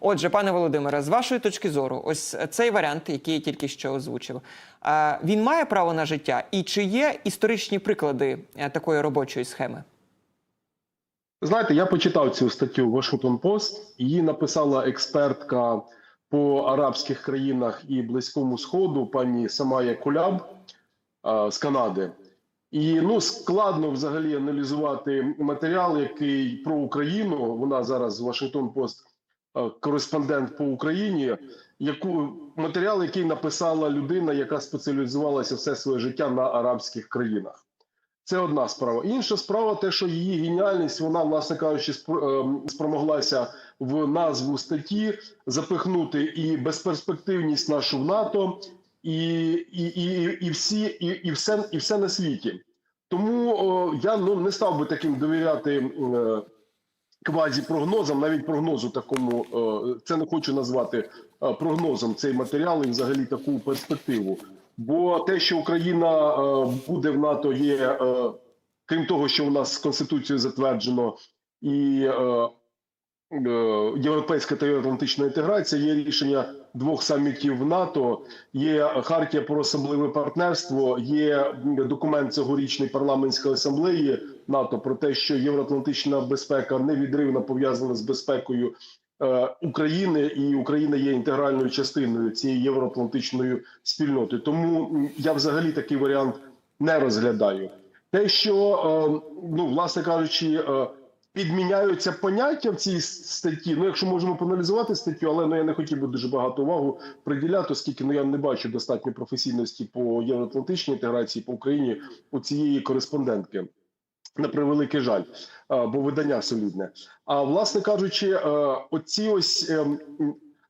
Отже, пане Володимире, з вашої точки зору, ось цей варіант, який я тільки що озвучив, він має право на життя, і чи є історичні приклади е, такої робочої схеми? Знаєте, я почитав цю статтю Washington Post. Її написала експертка по арабських країнах і Близькому Сходу, пані Самая Куляб з Канади. І ну складно взагалі аналізувати матеріал, який про Україну. Вона зараз Washington Post кореспондент по Україні. Яку матеріал, який написала людина, яка спеціалізувалася все своє життя на арабських країнах. Це одна справа. Інша справа, те, що її геніальність, вона, власне кажучи, ем, спромоглася в назву статті запихнути і безперспективність нашу в НАТО, і, і, і, і, всі, і, і, все, і все на світі. Тому о, я ну, не став би таким довіряти е, квазі-прогнозам, навіть прогнозу такому, е, це не хочу назвати е, прогнозом цей матеріал і взагалі таку перспективу. Бо те, що Україна е, буде в НАТО, є крім того, що у нас Конституцією затверджено і європейська та євроатлантична інтеграція, є рішення двох самітів НАТО, є хартія про особливе партнерство, є документ цьогорічний парламентської асамблеї НАТО про те, що євроатлантична безпека невідривно пов'язана з безпекою е, України, і Україна є інтегральною частиною цієї євроатлантичної спільноти. Тому я взагалі такий варіант не розглядаю. Те, що е, ну, власне кажучи, е, підміняються поняття в цій статті. Ну, якщо можемо поаналізувати статтю, але ну я не хотів би дуже багато увагу приділяти, оскільки ну я не бачу достатньо професійності по євроатлантичній інтеграції по Україні у цієї кореспондентки. На превеликий жаль, бо видання солідне. А власне кажучи, е, оці ось ем,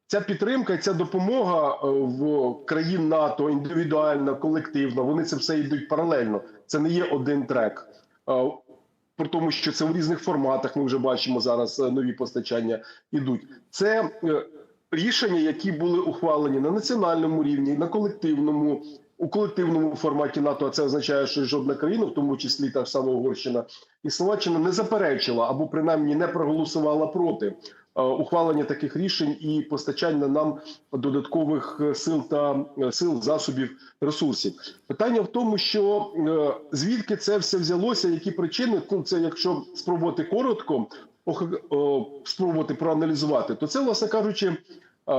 ця підтримка, ця допомога е, в країн НАТО індивідуальна, колективна, вони це все йдуть паралельно. Це не є один трек. Е, Про тому, що це в різних форматах. Ми вже бачимо зараз е, нові постачання ідуть. Це е, рішення, які були ухвалені на національному рівні, на колективному. У колективному форматі НАТО а це означає, що жодна країна, в тому числі та сама Угорщина і Словаччина, не заперечила або принаймні не проголосувала проти е, ухвалення таких рішень і постачання нам додаткових е, сил та е, сил, засобів, ресурсів. Питання в тому, що звідки це все взялося, які причини, ну це якщо спробувати коротко, спробувати проаналізувати, то це, власне кажучи.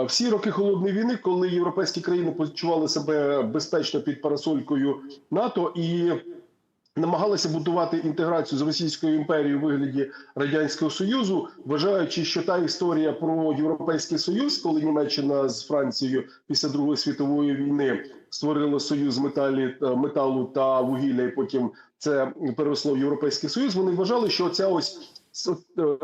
Всі роки холодної війни, коли європейські країни почували себе безпечно під парасолькою НАТО і намагалися будувати інтеграцію з Російською імперією у вигляді радянського союзу, вважаючи, що та історія про європейський союз, коли Німеччина з Францією після Другої світової війни створила союз металі е, металу та вугілля, і потім це переросло в європейський союз. Вони вважали, що ця ось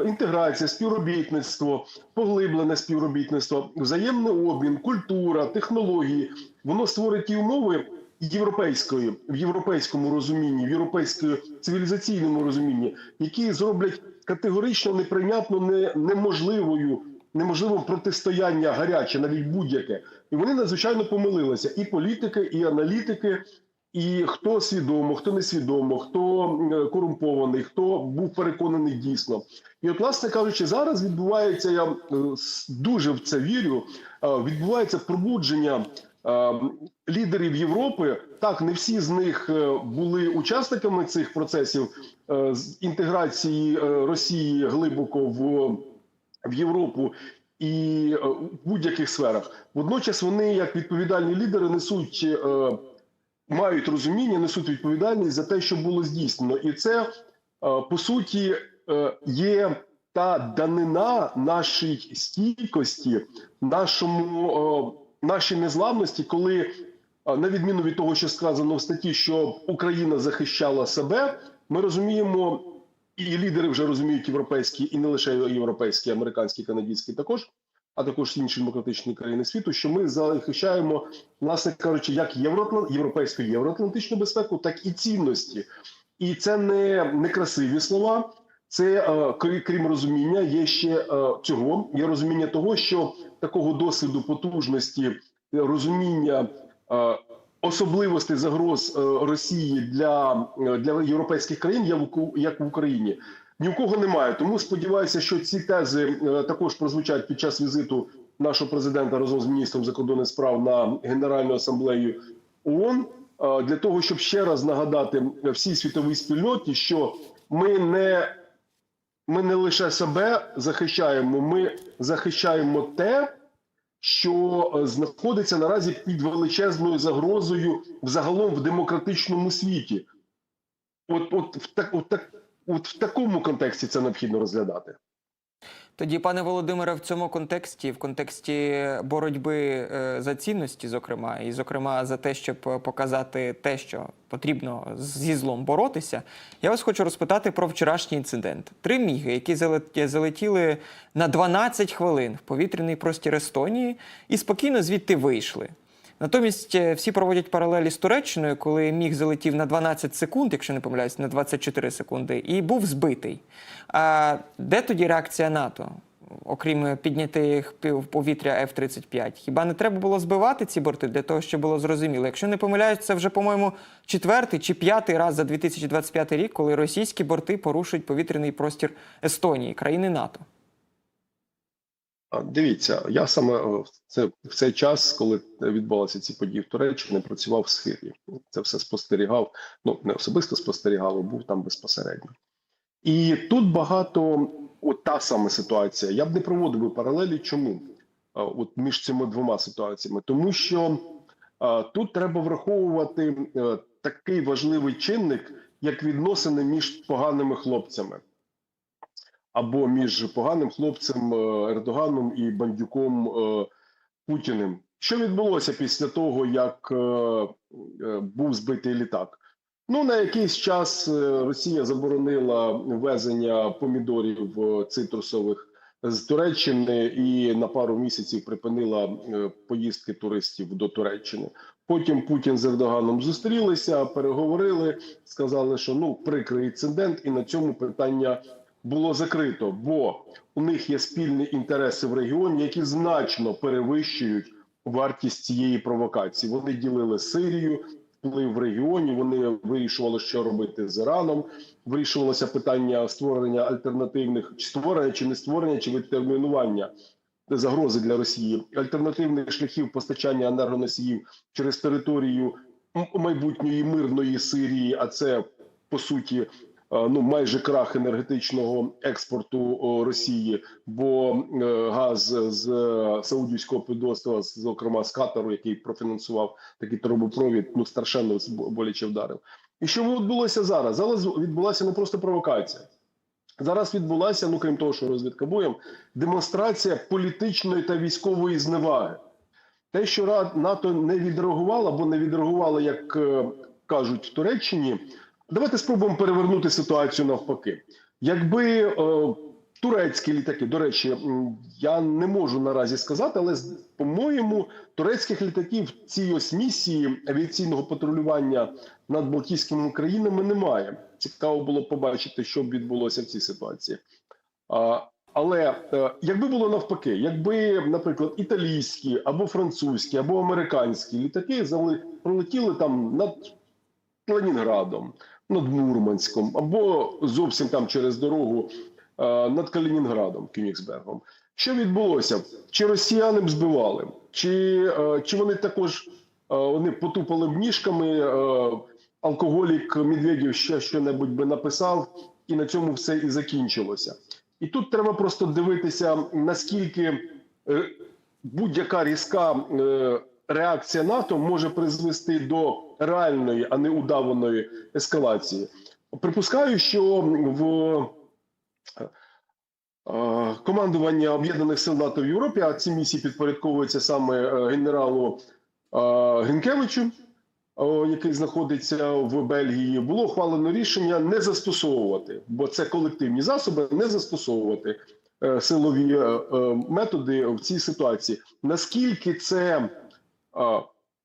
інтеграція, співробітництво, поглиблене співробітництво, взаємний обмін, культура, технології воно створить ті умови європейської в європейському розумінні, в європейському цивілізаційному розумінні, які зроблять категорично неприйнятно не, неможливою. Неможливо протистояння гаряче, навіть будь-яке, і вони надзвичайно помилилися. І політики, і аналітики, і хто свідомо, хто несвідомо, хто е, корумпований, хто був переконаний дійсно. І от, власне кажучи, зараз відбувається, я е, дуже в це вірю. е, Відбувається пробудження лідерів Європи. Так, не всі з них були учасниками цих процесів з інтеграції Росії глибоко в, в Європу. І в будь-яких сферах водночас вони, як відповідальні лідери, несуть мають розуміння, несуть відповідальність за те, що було здійснено, і це е, по суті е, є та данина нашій стійкості, нашому е, нашій незламності, коли на відміну від того, що сказано в статті, що Україна захищала себе, ми розуміємо, і лідери вже розуміють європейські, і не лише європейські, американські, канадські також. А також інші демократичні країни світу, що ми захищаємо, власне кажучи, як євроатлан... європейську євроатлантичну безпеку, так і цінності. І це не, не красиві слова. Це е, крім розуміння, є ще е, цього. Є розуміння того, що такого досвіду потужності, розуміння е, особливостей загроз Росії для, для європейських країн, як в Україні. Ні в кого немає. Тому сподіваюся, що ці тези е, також прозвучать під час візиту нашого президента разом з міністром закордонних справ на Генеральну асамблею ООН для того, щоб ще раз нагадати всій світовій спільноті, що ми не, ми не лише себе захищаємо, ми захищаємо те, що е, знаходиться наразі під величезною загрозою взагалом в демократичному світі. От, от, так, от, так, от в такому контексті це необхідно розглядати. Тоді, пане Володимире, в цьому контексті, в контексті боротьби е, за цінності, зокрема, і зокрема за те, щоб показати те, що потрібно зі злом боротися, я вас хочу розпитати про вчорашній інцидент. Три міги, які залетіли на 12 хвилин в повітряний простір Естонії і спокійно звідти вийшли. Натомість е, всі проводять паралелі з Туреччиною, коли міг залетів на 12 секунд, якщо не помиляюсь, на 24 секунди, і був збитий. А де тоді реакція НАТО? Окрім піднятих пів- в повітря F-35. Хіба не треба було збивати ці борти для того, щоб було зрозуміло? Якщо не помиляюсь, це вже, по-моєму, четвертий чи п'ятий раз за 2025 рік, коли російські борти порушують повітряний простір Естонії, країни НАТО. А, Дивіться, я саме е, в це в цей час, коли відбувалися ці події в Туреччині, працював в Сирії. Це все спостерігав. Ну не особисто спостерігав, а був там безпосередньо. І тут багато от та сама ситуація. Я б не проводив паралелі. Чому? От між цими двома ситуаціями, тому що а, тут треба враховувати е, такий важливий чинник, як відносини між поганими хлопцями або між поганим хлопцем е, Ердоганом і бандюком е, Путіним. Що відбулося після того, як е, був збитий літак? Ну, на якийсь час Росія заборонила ввезення помідорів цитрусових з Туреччини і на пару місяців припинила поїздки туристів до Туреччини. Потім Путін з Ердоганом зустрілися, переговорили, сказали, що ну прикрий інцидент, і на цьому питання було закрито, бо у них є спільні інтереси в регіоні, які значно перевищують вартість цієї провокації. Вони ділили Сирію, вплив в регіоні. Вони вирішували, що робити з Іраном. Вирішувалося питання створення альтернативних чи створення, чи не створення, чи відтермінування загрози для Росії, альтернативних шляхів постачання енергоносіїв через територію майбутньої мирної Сирії. А це по суті ну майже крах енергетичного експорту Росії, бо е, газ з е, Саудівського підоства, зокрема з Катару, який профінансував такий трубопровід, ну страшенно боляче вдарив. І що відбулося зараз? Зараз відбулася не просто провокація. Зараз відбулася, ну крім того, що розвідка боєм, демонстрація політичної та військової зневаги. Те, що НАТО не відреагувало або не відреагувало, як е, кажуть в Туреччині, давайте спробуємо перевернути ситуацію навпаки. Якби е, турецькі літаки, до речі, я не можу наразі сказати, але по-моєму, турецьких літаків в цій ось місії авіаційного патрулювання над Балтійськими країнами немає. Цікаво було побачити, що б відбулося в цій ситуації. А, але е, якби було навпаки, якби, наприклад, італійські або французькі, або американські літаки зали- пролетіли там над Ленінградом, над Мурманськом, або зовсім там через дорогу е, над Калінінградом, Кінігсбергом. Що відбулося? Чи росіяни б збивали, чи, е, чи вони також е, вони потупали б ніжками? Алкоголік Медведєв ще що-небудь би написав, і на цьому все і закінчилося. І тут треба просто дивитися, наскільки будь-яка різка реакція НАТО може призвести до реальної, а не удаваної ескалації. Припускаю, що в е, командування Об'єднаних сил НАТО в Європі, а ці місії підпорядковуються саме е, генералу е, Гринкевичу, о, який знаходиться в Бельгії, було ухвалено рішення не застосовувати, бо це колективні засоби, не застосовувати силові методи в цій ситуації. Наскільки це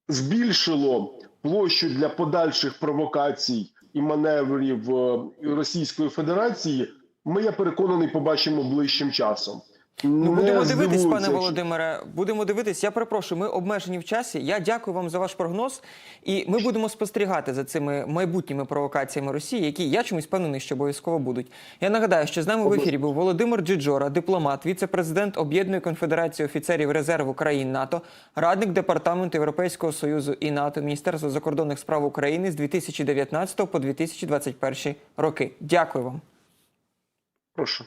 збільшило площу для подальших провокацій і маневрів е, Російської Федерації, ми я переконаний, побачимо ближчим часом. Ну, будемо дивитись, пане Володимире. Будемо дивитись. Я перепрошую, ми обмежені в часі. Я дякую вам за ваш прогноз. І ми будемо спостерігати за цими майбутніми провокаціями Росії, які я чомусь впевнений, що обов'язково будуть. Я нагадаю, що з нами в ефірі був Володимир Джиджора, дипломат, віце-президент Об'єднаної конфедерації офіцерів резерву країн НАТО, радник департаменту Європейського союзу і НАТО, Міністерства закордонних справ України з 2019 по 2021 роки. Дякую вам. Прошу.